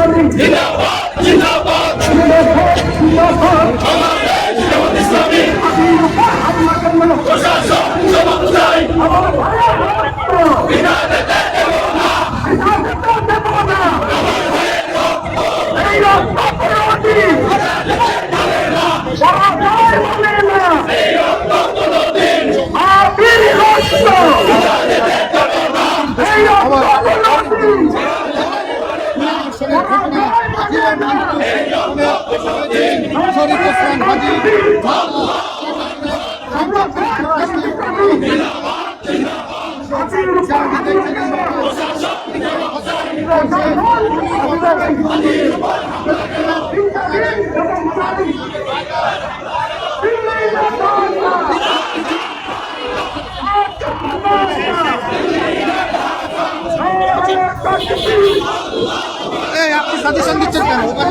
জিন্দাবাদ জিন্দাবাদ। প্রশাসন জবাব চাই বিনা দিতে দেব না। এই রক্ত পরবর্তী। পরাজয় মানে না। এই রক্ত কোনদিন রক্ত হাজি এই আপনি সাজেশন দিচ্ছেন কেন? ওখানে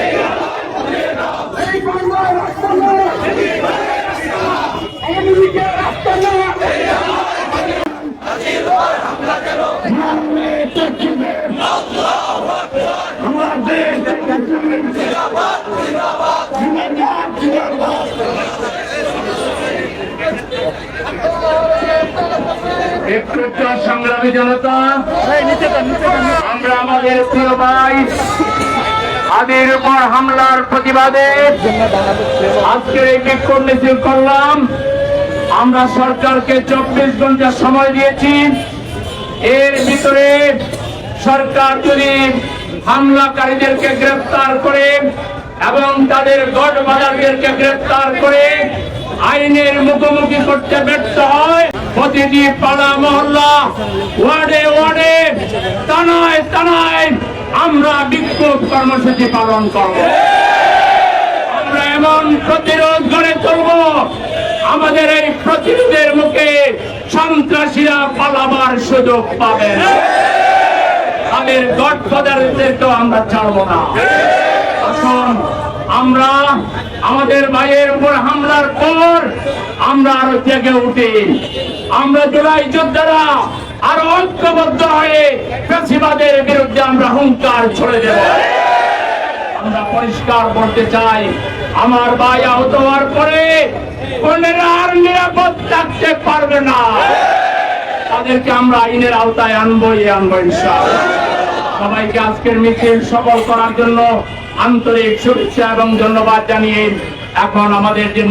একটু সংগ্রামী জনতা আমরা আমাদের প্রিয় ভাই আদির উপর হামলার প্রতিবাদে আজকের এই বিক্ষোভ মিছিল করলাম। আমরা সরকারকে চব্বিশ ঘণ্টা সময় দিয়েছি। এর ভিতরে সরকার যদি হামলাকারীদেরকে গ্রেফতার করে এবং তাদের গড় বাজারদেরকে গ্রেফতার করে আইনের মুখোমুখি করতে ব্যর্থ হয় প্রতিটি পাড়া, মহল্লা, ওয়ার্ডে ওয়ার্ডে তানায় তানায় আমরা বিক্ষোভ কর্মসূচি পালন করব আমরা এমন প্রতিরোধ গড়ে তুলব, আমাদের এই প্রতিরোধের মুখে সন্ত্রাসীরা পালাবার সুযোগ পাবে না। তাদের গডফাদারদেরকেও আমরা ছাড়ব না। আসুন আমরা আমাদের ভাইয়ের উপর হামলার পর আমরা আরও জেগে উঠি। আমরা জুলাই যোদ্ধারা আরও ঐক্যবদ্ধ হয়ে ফ্যাসিবাদের বিরুদ্ধে আমরা হুঙ্কার ছড়ে দেব। আমরা পরিষ্কার বলতে চাই, আমার ভাই আহত হওয়ার পরে কোনেরা আর নিরাপদ থাকতে পারবে না। তাদেরকে আমরা আইনের আওতায় আনব এ আনব ইনশাআল্লাহ। সবাইকে আজকের মিছিল সফল করার জন্য আন্তরিক শুভেচ্ছা এবং ধন্যবাদ জানিয়ে এখন আমাদের যে